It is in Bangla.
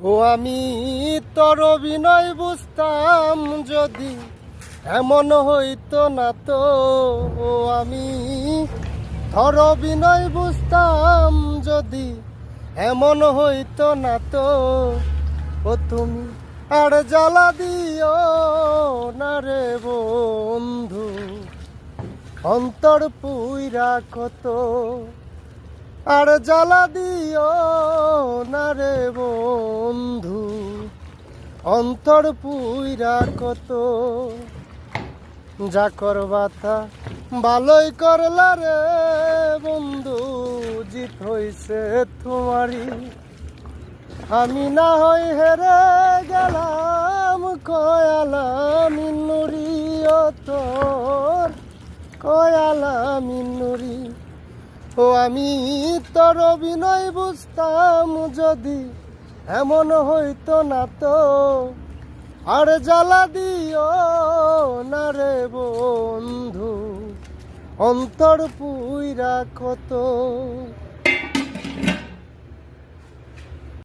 ও আমি তোর বিনয় বুঝতাম যদি এমন হইতো না তো। ও আমি তোর বিনয় বুঝতাম যদি এমন হইতো না তো। ও তুমি আর জ্বালা দিও না রে বন্ধু, অন্তর পুইরা কত। আর জ্বালা দিও না রে বন্ধু? অন্তর পুইরা কত? যা করবাতা ভালোই করলা রে বন্ধু, জিত হইছে তোমারই। আমি না হই হেরে গেলাম, কয়ালাম নুরি তোর কয়ালাম ও আমি, তোর অভিনয় বুঝতাম যদি এমন হইতো না তো। আর জ্বালা দিও না রে বন্ধু, অন্তর পুইরা কত